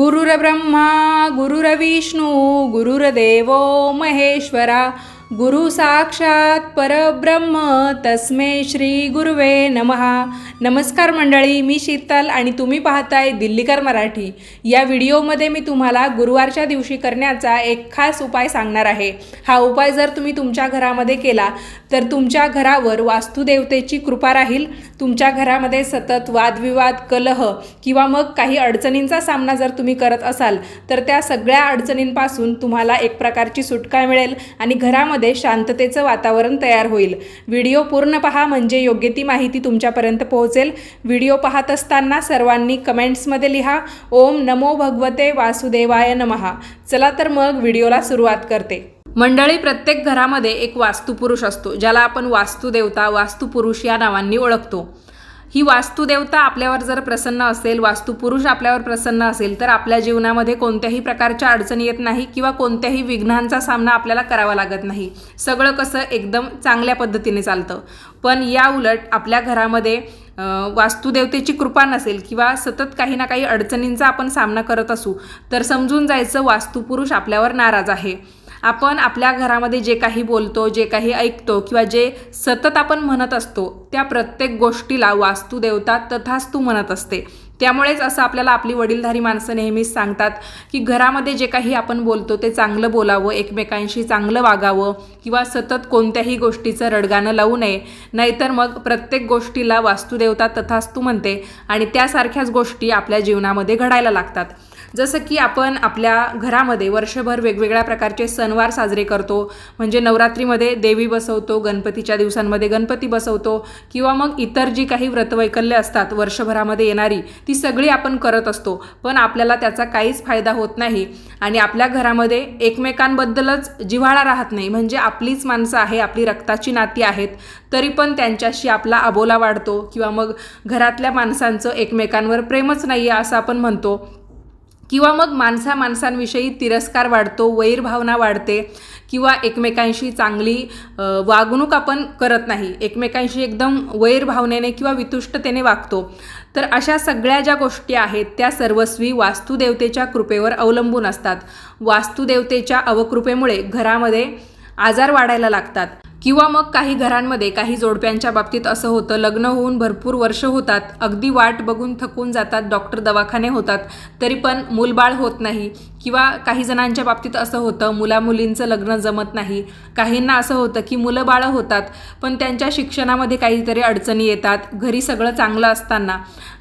गुरुरब्रह्मा गुरुरविष्णू गुरुरदेवो महेश्वरा गुरु साक्षात परब्रह्म तस्मे श्री गुरुवे नमहा नमस्कार मंडळी मी शीतल आणि तुम्ही पाहताय दिल्लीकर मराठी. या व्हिडिओमध्ये मी तुम्हाला गुरुवारच्या दिवशी करण्याचा एक खास उपाय सांगणार आहे. हा उपाय जर तुम्ही तुमच्या घरामध्ये केला तर तुमच्या घरावर वास्तुदेवतेची कृपा राहील. तुमच्या घरामध्ये सतत वादविवाद कलह किंवा मग काही अडचणींचा सामना जर तुम्ही करत असाल तर त्या सगळ्या अडचणींपासून तुम्हाला एक प्रकारची सुटका मिळेल आणि घरामध्ये शांततेचं वातावरण तयार होईल. व्हिडिओ पूर्ण पहा म्हणजे योग्य ती माहिती तुमच्यापर्यंत पोहोचेल. व्हिडिओ पाहत असताना सर्वांनी कमेंट्समध्ये लिहा. ओम नमो भगवते वासुदेवाय नमहा. चला तर मग व्हिडिओला सुरुवात करते. मंडळी प्रत्येक घरामध्ये एक वास्तुपुरुष असतो ज्याला आपण वास्तुदेवता वास्तुपुरुष या नावांनी ओळखतो. ही वास्तुदेवता आपल्यावर जर प्रसन्न असेल वास्तुपुरुष आपल्यावर प्रसन्न असेल तर आपल्या जीवनामध्ये कोणत्याही प्रकारच्या अडचणी येत नाही किंवा कोणत्याही विघ्नांचा सामना आपल्याला करावा लागत नाही. सगळं कसं एकदम चांगल्या पद्धतीने चालतं. पण या उलट आपल्या घरामध्ये वास्तुदेवतेची कृपा नसेल किंवा सतत काही ना काही अडचणींचा आपण सामना करत असू तर समजून जायचं वास्तुपुरुष आपल्यावर नाराज आहे. आपण आपल्या घरामध्ये जे काही बोलतो जे काही ऐकतो किंवा जे सतत आपण म्हणत असतो त्या प्रत्येक गोष्टीला वास्तुदेवता तथास्तू म्हणत असते. त्यामुळेच असं आपल्याला आपली वडीलधारी माणसं नेहमीच सांगतात की घरामध्ये जे काही आपण बोलतो ते चांगलं बोलावं एकमेकांशी चांगलं वागावं किंवा सतत कोणत्याही गोष्टीचं रडगाणं लावू नये. नाहीतर मग प्रत्येक गोष्टीला वास्तुदेवता तथास्तू म्हणते आणि त्यासारख्याच गोष्टी आपल्या जीवनामध्ये घडायला लागतात. जसं की आपण आपल्या घरामध्ये वर्षभर वेगवेगळ्या प्रकारचे सणवार साजरे करतो. म्हणजे नवरात्रीमध्ये देवी बसवतो गणपतीच्या दिवसांमध्ये गणपती बसवतो किंवा मग इतर जी काही व्रतवैकल्य असतात वर्षभरामध्ये येणारी ती सगळी आपण करत असतो. पण आपल्याला त्याचा काहीच फायदा होत नाही आणि आपल्या घरामध्ये एकमेकांबद्दलच जिव्हाळा राहत नाही. म्हणजे आपलीच माणसं आहे आपली रक्ताची नाती आहेत तरी पण त्यांच्याशी आपला अबोला वाढतो किंवा मग घरातल्या माणसांचं एकमेकांवर प्रेमच नाही आहे असं आपण म्हणतो. किंवा मग माणसा माणसांविषयी तिरस्कार वाढतो वैरभावना वाढते किंवा एकमेकांशी चांगली वागणूक आपण करत नाही. एकमेकांशी एकदम वैरभावनेने किंवा वितुष्टतेने वागतो. तर अशा सगळ्या ज्या गोष्टी आहेत त्या सर्वस्वी वास्तुदेवतेच्या कृपेवर अवलंबून असतात. वास्तुदेवतेच्या अवकृपेमुळे घरामध्ये आजार वाढायला लागतात. किंवा मग काही घरांमध्ये काही जोडप्यांच्या बाबतीत असं होतं लग्न होऊन भरपूर वर्ष होतात अगदी वाट बघून थकून जातात डॉक्टर दवाखाने होतात तरी पण मूलबाळ होत नाही. किंवा काही जणांच्या बाबतीत असं होतं मुलामुलींचं लग्न जमत नाही. काहींना असं होतं की मुलं बाळं होतात पण त्यांच्या शिक्षणामध्ये काहीतरी अडचणी येतात. घरी सगळं चांगलं असताना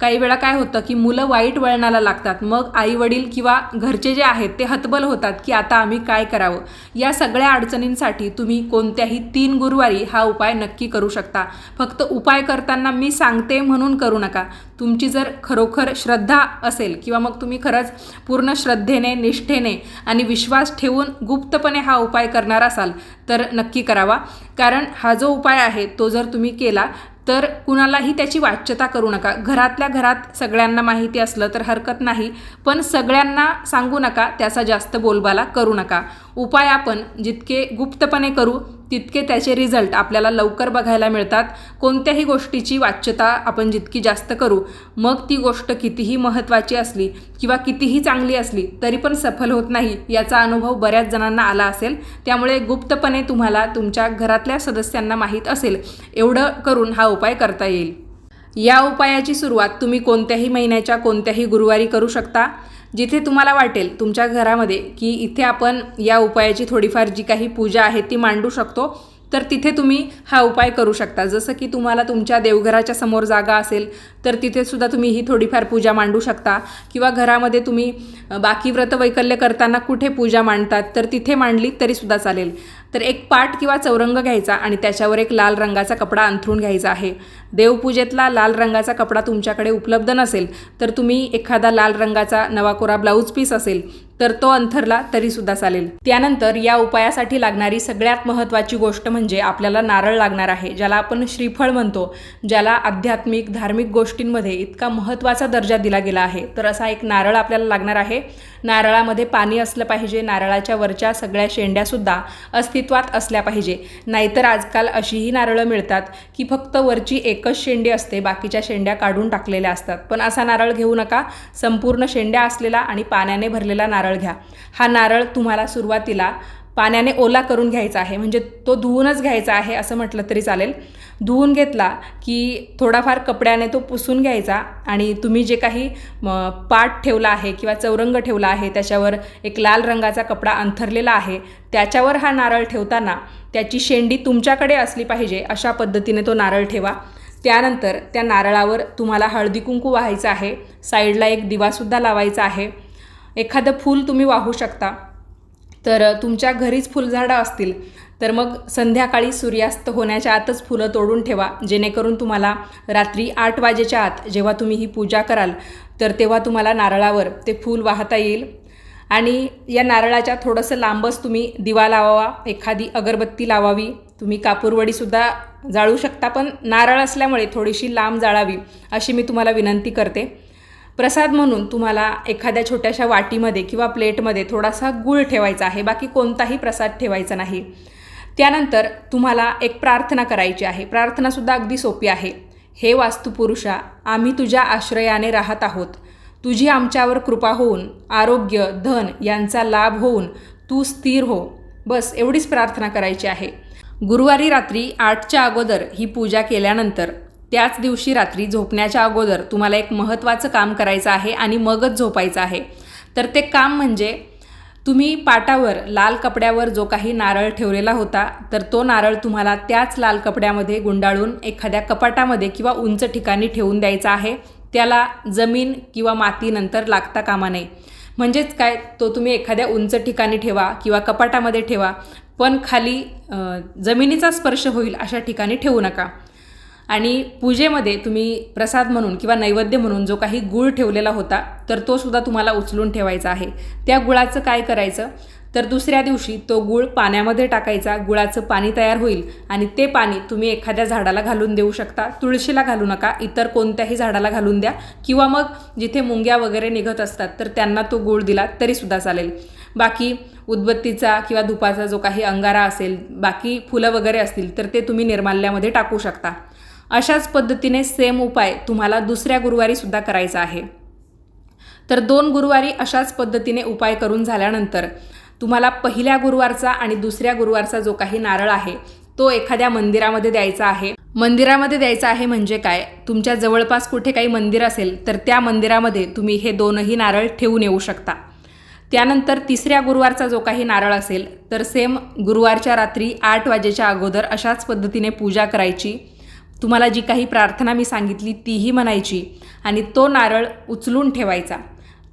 काही वेळा काय होतं की मुलं वाईट वळणाला लागतात. मग आई वडील किंवा घरचे जे आहेत ते हतबल होतात की आता आम्ही काय करावं? या सगळ्या अडचणींसाठी तुम्ही कोणत्याही तीन गुरुवारी हा उपाय नक्की करू शकता. फक्त उपाय करताना मी सांगते म्हणून करू नका. तुमची जर खरोखर श्रद्धा असेल किंवा मग तुम्ही खरंच पूर्ण श्रद्धेने निष्ठेने आणि विश्वास ठेवून गुप्तपणे हा उपाय करणार असाल तर नक्की करावा. कारण हा जो उपाय आहे तो जर तुम्ही केला तर कुणालाही त्याची वाच्यता करू नका. घरातल्या घरात सगळ्यांना माहिती असलं तर हरकत नाही पण सगळ्यांना सांगू नका त्याचा जास्त बोलबाला करू नका. उपाय आपण जितके गुप्तपणे करू तितके त्याचे रिझल्ट आपल्याला लवकर बघायला मिळतात. कोणत्याही गोष्टीची वाच्यता आपण जितकी जास्त करू मग ती गोष्ट कितीही महत्त्वाची असली किंवा कितीही चांगली असली तरी पण सफल होत नाही याचा अनुभव बऱ्याच जणांना आला असेल. त्यामुळे गुप्तपणे तुम्हाला तुमच्या घरातल्या सदस्यांना माहीत असेल. एवढं करून हा उपाय करता येईल. या उपायाची सुरुवात तुम्ही कोणत्याही महिन्याच्या कोणत्याही गुरुवारी करू शकता. जिथे तुम्हाला वाटेल तुमच्या घरामध्ये की इथे आपण या उपायाची थोडीफार जी काही पूजा आहे ती मांडू शकतो. तर तिथे तुम्ही हा उपाय करू शकता. जसं की तुम्हाला तुमच्या देवघराच्या समोर जागा असेल तर तिथे सुद्धा तुम्ही ही थोडीफार पूजा मांडू शकता. किंवा घरामध्ये तुम्ही बाकी व्रत वैकल्य करताना कुठे पूजा मांडतात तर तिथे मांडली तरीसुद्धा चालेल. तर एक पाट किंवा चौरंग घ्यायचा आणि त्याच्यावर एक लाल रंगाचा कपडा अंथरून घ्यायचा आहे. देवपूजेतला लाल रंगाचा कपडा तुमच्याकडे उपलब्ध नसेल तर तुम्ही एखादा लाल रंगाचा नवा कोरा ब्लाऊज पीस असेल तर तो अंथरला तरीसुद्धा चालेल. त्यानंतर या उपायासाठी लागणारी सगळ्यात महत्त्वाची गोष्ट म्हणजे आपल्याला नारळ लागणार आहे ज्याला आपण श्रीफळ म्हणतो ज्याला आध्यात्मिक धार्मिक गोष्टींमध्ये इतका महत्त्वाचा दर्जा दिला गेला आहे. तर असा एक नारळ आपल्याला लागणार आहे. नारळामध्ये पाणी असलं पाहिजे नारळाच्या वरच्या सगळ्या शेंड्यासुद्धा अस्तित्वात असल्या पाहिजे. नाहीतर आजकाल अशीही नारळं मिळतात की फक्त वरची एकच शेंडी असते बाकीच्या शेंड्या काढून टाकलेल्या असतात. पण असा नारळ घेऊ नका. संपूर्ण शेंड्या असलेला आणि पाण्याने भरलेला नारळ घ्या. हा नारळ तुम्हाला सुरुवातीला पाण्याने ओला करून घ्यायचा आहे. म्हणजे तो धुवूनच घ्यायचा आहे असं म्हटलं तरी चालेल. धुवून घेतला की थोडाफार कपड्याने तो पुसून घ्यायचा आणि तुम्ही जे काही पाट ठेवला आहे किंवा चौरंग ठेवला आहे त्याच्यावर एक लाल रंगाचा कपडा अंथरलेला आहे त्याच्यावर हा नारळ ठेवताना त्याची शेंडी तुमच्याकडे असली पाहिजे अशा पद्धतीने तो नारळ ठेवा. त्यानंतर त्या नारळावर तुम्हाला हळदी कुंकू वाहायचं आहे साईडला एक दिवासुद्धा लावायचा आहे. एखादं फूल तुम्ही वाहू शकता. तर तुमच्या घरीच फुलझाडं असतील. तर मग संध्याकाळी सूर्यास्त होण्याच्या आतच फुलं तोडून ठेवा जेणेकरून तुम्हाला रात्री आठ वाजेच्या आत जेव्हा तुम्ही ही पूजा कराल तर तेव्हा तुम्हाला नारळावर ते फूल वाहता येईल. आणि या नारळाच्या थोडंसं लांबच तुम्ही दिवा लावावा एखादी अगरबत्ती लावावी. तुम्ही कापूरवडीसुद्धा जाळू शकता पण नारळ असल्यामुळे थोडीशी लांब जाळावी अशी मी तुम्हाला विनंती करते. प्रसाद म्हणून तुम्हाला एखाद्या छोट्याशा वाटीमध्ये किंवा प्लेटमध्ये थोडासा गूळ ठेवायचा आहे बाकी कोणताही प्रसाद ठेवायचा नाही. त्यानंतर तुम्हाला एक प्रार्थना करायची आहे. प्रार्थनासुद्धा अगदी सोपी आहे. हे वास्तुपुरुषा आम्ही तुझ्या आश्रयाने राहत आहोत. तुझी आमच्यावर कृपा होऊन आरोग्य धन यांचा लाभ होऊन तू स्थिर हो. बस एवढीच प्रार्थना करायची आहे. गुरुवारी रात्री आठच्या अगोदर ही पूजा केल्यानंतर त्याच दिवशी रात्री झोपण्याच्या अगोदर तुम्हाला एक महत्त्वाचं काम करायचं आहे आणि मगच झोपायचं आहे. तर ते काम म्हणजे तुम्ही पाटावर लाल कपड्यावर जो काही नारळ ठेवलेला होता तर तो नारळ तुम्हाला त्याच लाल कपड्यामध्ये गुंडाळून एखाद्या कपाटामध्ये किंवा उंच ठिकाणी ठेवून द्यायचा आहे. त्याला जमीन किंवा मातीनंतर लागता कामा नये. म्हणजेच काय? तो तुम्ही एखाद्या उंच ठिकाणी ठेवा किंवा कपाटामध्ये ठेवा पण खाली जमिनीचा स्पर्श होईल अशा ठिकाणी ठेवू नका. आणि पूजेमध्ये तुम्ही प्रसाद म्हणून किंवा नैवेद्य म्हणून जो काही गूळ ठेवलेला होता तर तो सुद्धा तुम्हाला उचलून ठेवायचा आहे. त्या गुळाचं काय करायचं? तर दुसऱ्या दिवशी तो गूळ पाण्यामध्ये टाकायचा गुळाचं पाणी तयार होईल आणि ते पाणी तुम्ही एखाद्या झाडाला घालून देऊ शकता. तुळशीला घालू नका इतर कोणत्याही झाडाला घालून द्या. किंवा मग जिथे मुंग्या वगैरे निघत असतात तर त्यांना तो गूळ दिला तरीसुद्धा चालेल. बाकी उदबत्तीचा किंवा धुपाचा जो काही अंगारा असेल बाकी फुलं वगैरे असतील तर ते तुम्ही निर्माल्यामध्ये टाकू शकता. अशाच पद्धतीने सेम उपाय तुम्हाला दुसऱ्या गुरुवारी सुद्धा करायचा आहे. तर दोन गुरुवारी अशाच पद्धतीने उपाय करून झाल्यानंतर तुम्हाला पहिल्या गुरुवारचा आणि दुसऱ्या गुरुवारचा जो काही नारळ आहे तो एखाद्या मंदिरामध्ये द्यायचा आहे. मंदिरामध्ये द्यायचा आहे म्हणजे काय? तुमच्या जवळपास कुठे काही मंदिर असेल तर त्या मंदिरामध्ये तुम्ही हे दोनही नारळ ठेवून येऊ शकता. त्यानंतर तिसऱ्या गुरुवारचा जो काही नारळ असेल तर सेम गुरुवारच्या रात्री आठ वाजेच्या अगोदर अशाच पद्धतीने पूजा करायची. तुम्हाला जी काही प्रार्थना मी सांगितली तीही म्हणायची आणि तो नारळ उचलून ठेवायचा.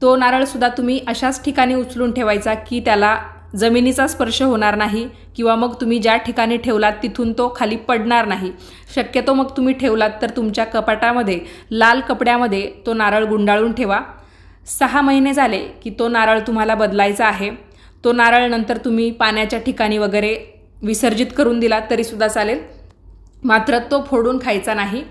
तो नारळसुद्धा तुम्ही अशाच ठिकाणी उचलून ठेवायचा की त्याला जमिनीचा स्पर्श होणार नाही किंवा मग तुम्ही ज्या ठिकाणी ठेवलात तिथून तो खाली पडणार नाही. शक्यतो मग तुम्ही ठेवलात तर तुमच्या कपाटामध्ये लाल कपड्यामध्ये तो नारळ गुंडाळून ठेवा. सहा महिने झाले की तो नारळ तुम्हाला बदलायचा आहे. तो नारळ नंतर तुम्ही पाण्याच्या ठिकाणी वगैरे विसर्जित करून दिला तरीसुद्धा चालेल. मात्र तो फोडून खायचा नाही.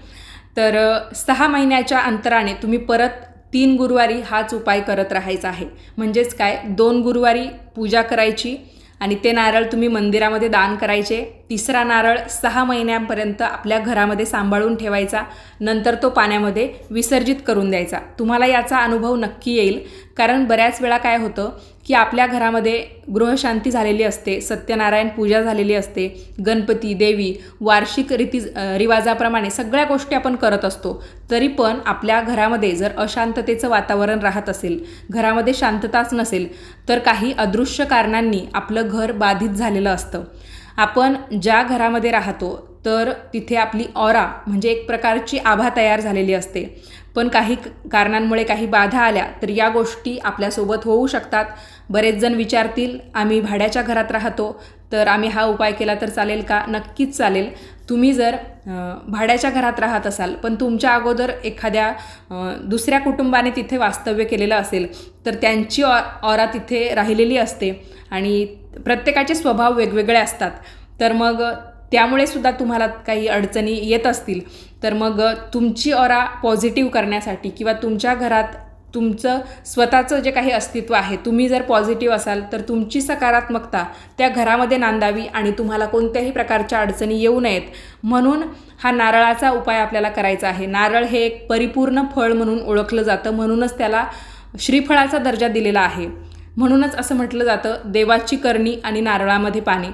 तर सहा महिन्याच्या अंतराने तुम्ही परत तीन गुरुवारी हाच उपाय करत राहायचा आहे. म्हणजेच काय? दोन गुरुवारी पूजा करायची आणि ते नारळ तुम्ही मंदिरामध्ये दान करायचे. तिसरा नारळ सहा महिन्यांपर्यंत आपल्या घरामध्ये सांभाळून ठेवायचा. नंतर तो पाण्यामध्ये विसर्जित करून द्यायचा. तुम्हाला याचा अनुभव नक्की येईल. कारण बऱ्याच वेळा काय होतं? की आपल्या घरामध्ये गृहशांती झालेली असते सत्यनारायण पूजा झालेली असते गणपती देवी वार्षिक रीती रिवाजाप्रमाणे सगळ्या गोष्टी आपण करत असतो. तरी पण आपल्या घरामध्ये जर अशांततेचं वातावरण राहत असेल घरामध्ये शांतताच नसेल तर काही अदृश्य कारणांनी आपलं घर बाधित झालेलं असतं. आपण ज्या घरामध्ये राहतो तर तिथे आपली ऑरा म्हणजे एक प्रकारची आभा तयार झालेली असते. पण काही कारणांमुळे काही बाधा आल्या तर या गोष्टी आपल्यासोबत होऊ शकतात. बरेच जण विचारतील आम्ही भाड्याच्या घरात राहतो तर आम्ही हा उपाय केला तर चालेल का? नक्कीच चालेल. तुम्ही जर भाड्याच्या घरात राहत असाल पण तुमच्या अगोदर एखाद्या दुसऱ्या कुटुंबाने तिथे वास्तव्य केलेलं असेल तर त्यांची ऑ ऑरा तिथे राहिलेली असते आणि प्रत्येकाचे स्वभाव वेगवेगळे असतात. तर मग त्यामुळे सुद्धा तुम्हाला काही अडचणी येत असतील. तर मग तुमची ऑरा पॉझिटिव्ह करण्यासाठी किंवा तुमच्या घरात तुमचं स्वतःचं जे काही अस्तित्व आहे तुम्ही जर पॉझिटिव्ह असाल तर तुमची सकारात्मकता त्या घरामध्ये नांदावी आणि तुम्हाला कोणत्याही प्रकारच्या अडचणी येऊ नयेत. म्हणून हा नारळाचा उपाय आपल्याला करायचा आहे. नारळ हे एक परिपूर्ण फळ म्हणून ओळखलं जातं. म्हणूनच त्याला श्रीफळाचा दर्जा दिलेला आहे. म्हणूनच असं म्हटलं जातं देवाची करणी आणि नारळामध्ये पाणी.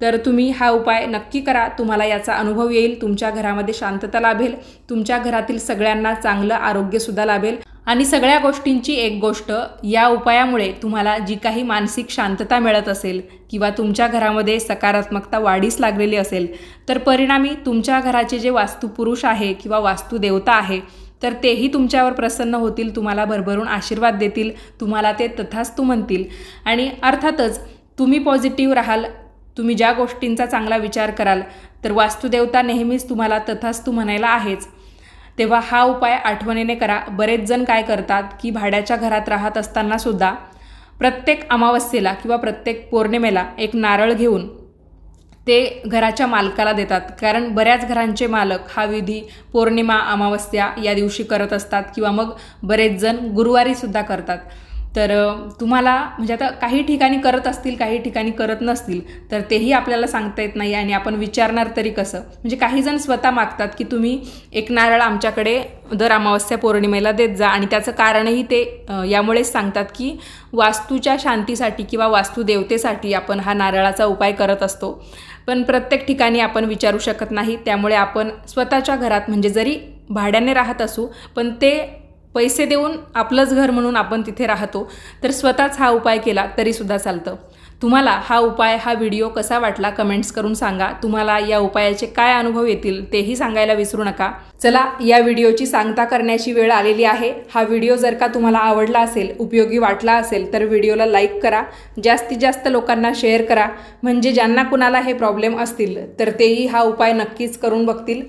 तर तुम्ही हा उपाय नक्की करा. तुम्हाला याचा अनुभव येईल. तुमच्या घरामध्ये शांतता लाभेल. तुमच्या घरातील सगळ्यांना चांगलं आरोग्यसुद्धा लाभेल. आणि सगळ्या गोष्टींची एक गोष्ट या उपायामुळे तुम्हाला जी काही मानसिक शांतता मिळत असेल किंवा तुमच्या घरामध्ये सकारात्मकता वाढीस लागलेली असेल तर परिणामी तुमच्या घराचे जे वास्तुपुरुष आहे किंवा वास्तुदेवता आहे तर तेही तुमच्यावर प्रसन्न होतील तुम्हाला भरभरून आशीर्वाद देतील तुम्हाला ते तथास्तू म्हणतील. आणि अर्थातच तुम्ही पॉझिटिव्ह राहाल तुम्ही ज्या गोष्टींचा चांगला विचार कराल तर वास्तुदेवता नेहमीच तुम्हाला तथास्तू म्हणायला आहेच. तेव्हा हा उपाय आठवणीने करा. बरेच जण काय करतात की भाड्याच्या घरात राहत असताना सुद्धा प्रत्येक अमावस्येला किंवा प्रत्येक पौर्णिमेला एक नारळ घेऊन ते घराच्या मालकाला देतात. कारण बऱ्याच घरांचे मालक हा विधी पौर्णिमा अमावस्या या दिवशी करत असतात किंवा मग बरेच जण गुरुवारीसुद्धा करतात. तर तुम्हाला म्हणजे आता काही ठिकाणी करत असतील काही ठिकाणी करत नसतील तर तेही आपल्याला सांगता येत नाही आणि आपण विचारणार तरी कसं? म्हणजे काही जण स्वतः मागतात की तुम्ही एक नारळ आमच्याकडे दर अमावस्या पौर्णिमेला देत जा आणि त्याचं कारणही ते यामुळेच सांगतात की वास्तूच्या शांतीसाठी किंवा वास्तुदेवतेसाठी आपण हा नारळाचा उपाय करत असतो. पण प्रत्येक ठिकाणी आपण विचारू शकत नाही त्यामुळे आपण स्वतःच्या घरात म्हणजे जरी भाड्याने राहत असू पण ते पैसे देऊन आपलंच घर म्हणून आपण तिथे राहतो. तर स्वतःच हा उपाय केला तरीसुद्धा चालतं. तुम्हाला हा उपाय हा व्हिडिओ कसा वाटला कमेंट्स करून सांगा. तुम्हाला या उपायाचे काय अनुभव येतील तेही सांगायला विसरू नका. चला या व्हिडिओची सांगता करण्याची वेळ आलेली आहे. हा व्हिडिओ जर का तुम्हाला आवडला असेल उपयोगी वाटला असेल तर व्हिडिओला लाईक करा. जास्तीत जास्त लोकांना शेअर करा. म्हणजे ज्यांना कुणाला हे प्रॉब्लेम असतील तर तेही हा उपाय नक्कीच करून बघतील.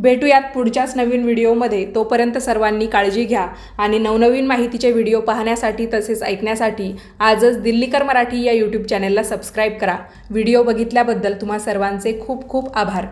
भेटूयात पुढच्याच नवीन व्हिडिओमध्ये. तोपर्यंत सर्वांनी काळजी घ्या आणि नवनवीन माहितीचे व्हिडिओ पाहण्यासाठी तसेच ऐकण्यासाठी आजच दिल्लीकर मराठी या यूट्यूब चॅनेलला सबस्क्राईब करा. व्हिडिओ बघितल्याबद्दल तुम्हा सर्वांचे खूप खूप आभार.